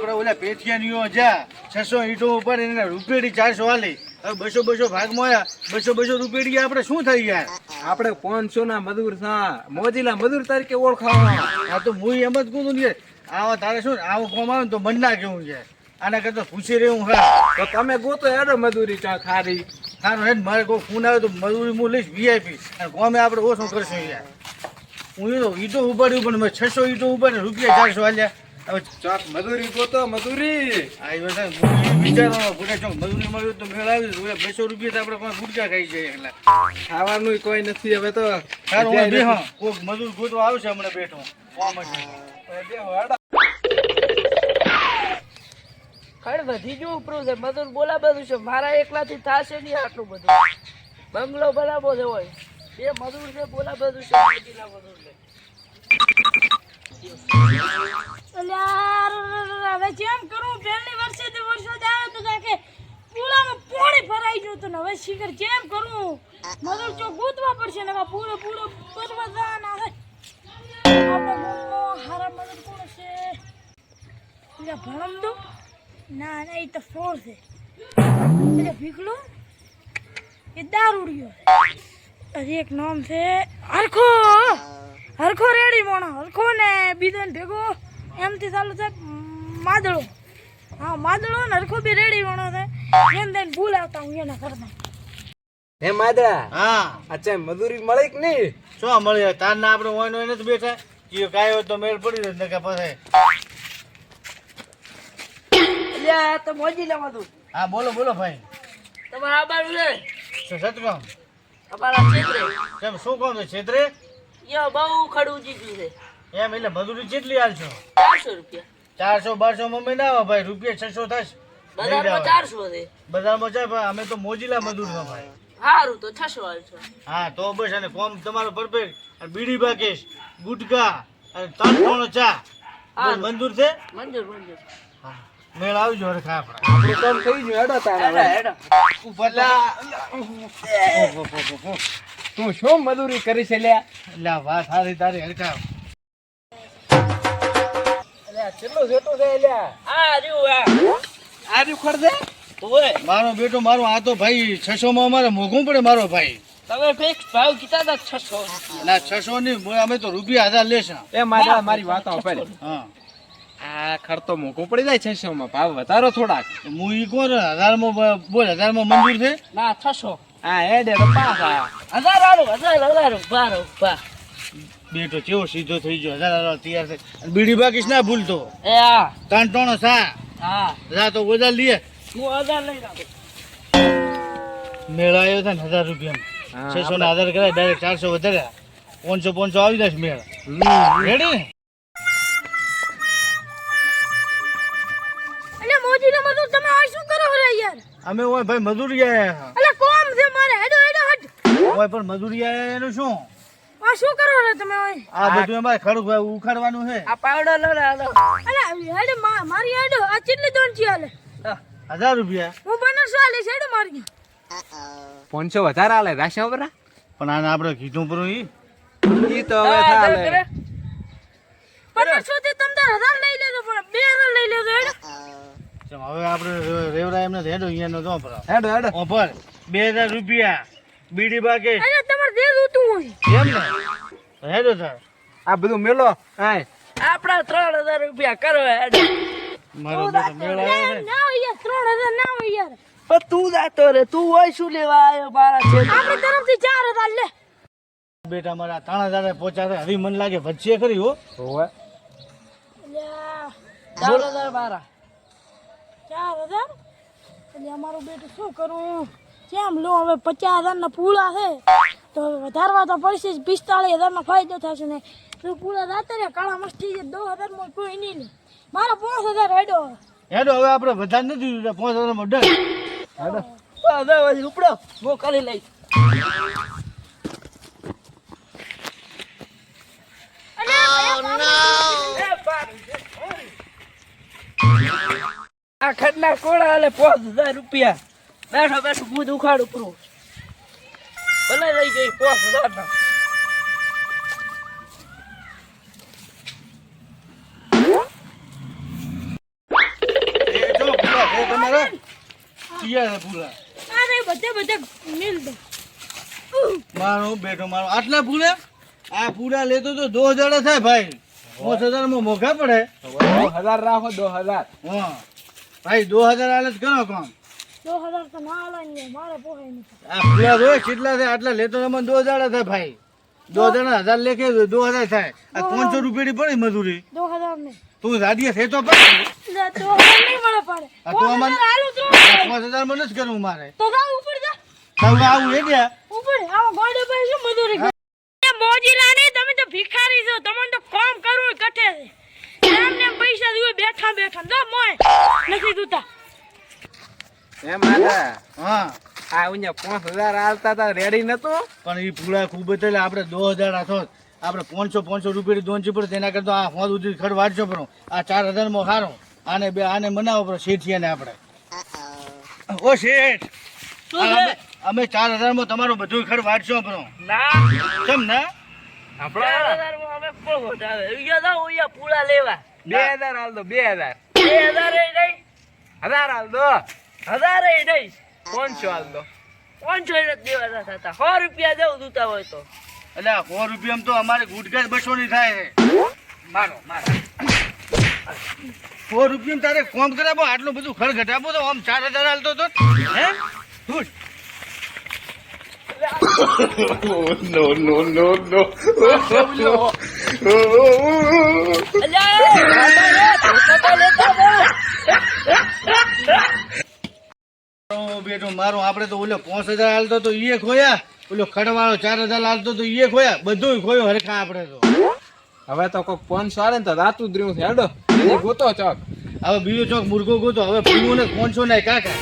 આપણે ઓલા પેઠિયાનીઓ જા છસો ઈંટો ઉપર એને રૂપેડી ચારસો વાલી હવે બસો બસો ભાગ આવ્યા બસો બસો રૂપેડી આપણે શું થઈ ગયા? આપણે પાંચસો ના મજૂર થા મોજીલા મજૂર તરીકે ઓળખાવા. આ તો હું એમ જ કહું ને આવા તારે શું આવું કોમ આવે ને તો મન ના કેવું છે. આના કરતા પૂછી રહ્યું હા તો તમે ગોતો એડો મજૂરી ચા ખારી. સારું હેડ મારે કોઈ ફોન આવે તો મજૂરી હું લઈશ વીઆઈપી અને કોમે આપણે ઓછું કરશું યાર હું તો ઈટો ઉપાડ્યું પણ મેં છસો ઈટો ઉપાડ્યું રૂપિયા ચારસો હાલ્યા ચોક મજૂરી ગોતો મજૂરી. મજૂરી મળ્યું તો બસો રૂપિયા તો આપણે ગુટકા ખાઈ જાય એટલે. ખાવાનું કોઈ નથી હવે તો. સારું બેહો. કોક મજૂર ગોતવા આવશે હમણાં બેઠો. કોમ હશે. બેહો, ખડ વધી ગયું ઉપરું છે. મજૂર બોલા બધું છે. મારા એકલાથી થશે નહીં આટલું બધું. બંગલો બનાવો છે હોય બે મજૂર છે બોલા બધું છે. મજૂર છે. અલ્યા હવે જેમ કરું પહેલી વર્ષે તો વર્ષો જ આવ્યો તો કાકે પૂળામાં પોણી ભરાઈ ગયું હતું હવે શિખર જેમ કરું, મગર જો ગૂંથવા પડશે ને પૂરો પૂરો ગામમાં હારા કોણ છે એટલે ના ના એ તો ફોર છે. એટલે ભીખલો. એ દારૂડિયો. હજી એક નામ છે હરખો. હરખો રેડી મોણો હરખો ને બીજો ને ભેગો. એમથી ચાલુ છે માદળો. હા માદળો ને હરખો બી રેડી મોણો છે. એમ થઈને ભૂલ આવતા હું એના કરતા હે માદળા હા. અચ્છા મજૂરી મળે કે નહીં? શું મળે તાર ના આપણે હોય એને જ બેઠા. કાયો હોય તો મેળ પડી જાય નકા પછી. પાસે યા તો લેવા તું હા બોલો બોલો ભાઈ. તમારે આ બાજુ છે શું સતકામ અમારા છેતરે કેમ શું કામ છે છેતરે બહુ ખડું છે. એમ એટલે મજૂરી જેટલી હાલશો ચારસો રૂપિયા. ચારસો બારસો મમ્મી ના આવે ભાઈ રૂપિયા છસો થશે. બજારમાં ચારસો છે. બજારમાં છે પણ અમે તો મોજીલા મજૂર છો ભાઈ. સારું તો છસો હાલશો હા તો બસ અને ફોર્મ તમારો પરફેક્ટ અને બીડી બાકેશ ગુટકા અને ત્રણ ત્રણ ચા. મંજૂર છે? મંજૂર મંજૂર. હા. મેળ આવજો હરખા આપણે. આપણું કામ થઈ ગયું હેડો તારા હેડો હવે. તું શું મજૂરી કરી છે લ્યા? એટલે આ વાત સારી તારી હરખા. કેટલું જેટલું છે લ્યા? આ રહ્યું આ. આ રહ્યું મારો બેટો મારો આ તો ભાઈ છસો માં અમારે મોઘું પડે મારો ભાઈ. તમે ફિક્સ ભાવ કીધા હતા છસો. ના છસો ની અમે તો રૂપિયા હજાર લેશ. એ મારા મારી વાતો ઉપર હા. આ ખર્ચો મોઘું પડી જાય છસો માં ભાવ વધારો થોડાક. હું ઈ કોણ હજારમાં બોલ હજારમાં મંજૂર છે? ના છસો. હા હેડે તો પાસ આ હજાર હારું હજાર હજાર બારો બા બેટો કેવો સીધો થઈ ગયો. હજાર હારો તૈયાર થઈ. બીડી બાકીશ ના ભૂલતો. એ હા. ત્રણ ત્રણ સા. હા. જા તો વધારે લઈએ હું હજાર લઈ રાખું મેળાયો આવ્યો છે ને હજાર રૂપિયા છસો ને હજાર કરાય ડાયરેક્ટ ચારસો વધાર્યા પાંચસો પાંચસો આવી જશે મેળ. રેડી તમે આ શું કરો રે યાર? અમે ઓય ભાઈ મજૂરી આયા છે હેડો હેડો હટ પણ મજૂરી આયા એનું શું? આ શું કરો રે તમે ઓય? આ બધું અમારે ખડું ભાઈ ઉખાડવાનું છે. આ પાવડો લો ને હાલો અલે હેડો મારી હેડો આ કેટલી દોન છે હાલે હજાર રૂપિયા. હું પંદરસો હાલે હેડો મારી પાંચસો વધારે આલે રાશા બરા? પણ આને આપણે કીધું પૂરું ઈ. ઈ તો હવે થાલે. પંદરસો થી તમે હજાર લઈ લેજો પણ બે હજાર લઈ લેજો હેડો. ચમ, હવે આપણે રેવરા એમને હેડો અહીંયા નો ભરાવ હેડો હેડો. ઓફર. બે હજાર રૂપિયા. બીડી બાકી. અરે તમારે દે દઉં હોય. એમ ને? હે તો સર આ બધું મેલો. હાય આપણા ત્રણ હજાર રૂપિયા કરો હેડ. મારો બેટો મેળ આવ્યો ના હોય ત્રણ હજાર ના હોય યાર. પણ તું જાતો રે તું હોય શું લેવા આવ્યો મારા છે આપણી તરફથી ચાર હજાર લે. બેટા મારા ત્રણ હજાર પહોંચાડે. હવે મને લાગે વચ્ચે ખરી હો. હોવે. ચાર હજાર મારા. ચાર હજાર? એટલે અમારું બેટું શું કરું? કેમ લો? હવે પચાસ હજારના પૂળા છે. તો હવે વધારવા તો પડશે જ. પિસ્તાળીસ હજારનો ફાયદો થશે ને તો પૂળા રાતે રે કાળા મસ્તી છે. દો હજારમાં કોઈ નહીં મારા પાંચ હજાર હેડો. હેડો હવે આપણે વધારે નથી જોતા પાંચ હજારમાં ડન હેડો હવે ઉપડો. હું કરી લઈશ. આ ખડના કોળા હાલે પાંચ હજાર રૂપિયા. બેઠો બેઠો હું દુખાડું પૂરું ભલે લઈ ગઈ પાંચ હજાર ના મારો બેટો મારો. આટલા ભૂલે આ પૂરા લેતો તો દો હજાર થાય ભાઈ. દસ હજારમાં પડે. હજાર રાખો દો હજાર. હા. ભાઈ દો હજાર આલે કરો કામ. દો હજાર તો ના આલાય મારે પોહાય નહીં. આ પૂરા કેટલા થાય? આટલા લેતો તમે દો હજાર થાય ભાઈ. દો હજાર હજાર લેખે દો હજાર થાય. આ પાંચસો રૂપિયાની પડી મજૂરી. દો હજાર નહીં તું રાડીએ થઈ તો પડે ના, નહીં મળે પાડે. તો અમારે- આલું તો પાંચ હજારમાં નથી કરવું મારે. તો જા ઉપર જા. હવે આવું એ ગયા ઉપર. આવો ગોડે ભાઈ શું મજૂરી મોજીલા નહીં તમે તો ભિખારી છો. તમને તો કામ કરવું કઠે છે. એમને પૈસા દીવે બેઠા બેઠા. જો મોય. નથી દૂતા એમ આદા હા. આ ઉnya પાંચ હજાર આલતા તા રેડી નતું? પણ એ પૂરા ખૂબ એટલે આપણે દો હજાર આથો. આપણે પાંચસો પાંચસો રૂપિયાની દોન ચીપડ તેના કરતા આ હોદ ઉધી ખડ વાંચો પડો આ ચાર હજારમાં સારો આને બે આને મનાવો પડો શેઠિયાને આપણે. ઓ શેઠ! છે અમે- અમે ચાર હજારમાં તમારું બધું ખડ વાંચજો પડો ના. કેમ ના? બે હજાર હાલ દો બે હજાર. બે હજાર એ હજાર હાલ દો હજાર નહીં પાંચસો આલ દો પાંચસો દેવાના થતા. સો રૂપિયા દેવું દૂતા હોય તો. એટલે સો રૂપિયામાં તો અમારે ગુટકા બસો ની થાય છે. મારો મારો. સો રૂપિયામાં તારે કોમ કરાવો આટલું બધું ખર ઘટાવો તો આમ ચાર હજાર હાલતો તો. હે? રે, ધોકો તો લેતા જાઓ. ઓ બેટો મારો આપણે તો ઓલો પાંચ હજાર હાલતો તો ઈએ ખોયા ઓલો ખડવાળો ચાર હજાર હાલતો તો ઈએ ખોયા બધું ખોયો હરખા આપણે તો. હવે તો કોક પાંચસો આલે ને તો રાતું જ રહ્યું છે હેડો. ગોતો ચોક. હવે બીજો ચોક મુર્ગો ગોતો હવે પીવું ને પાંચસો ને કાકા?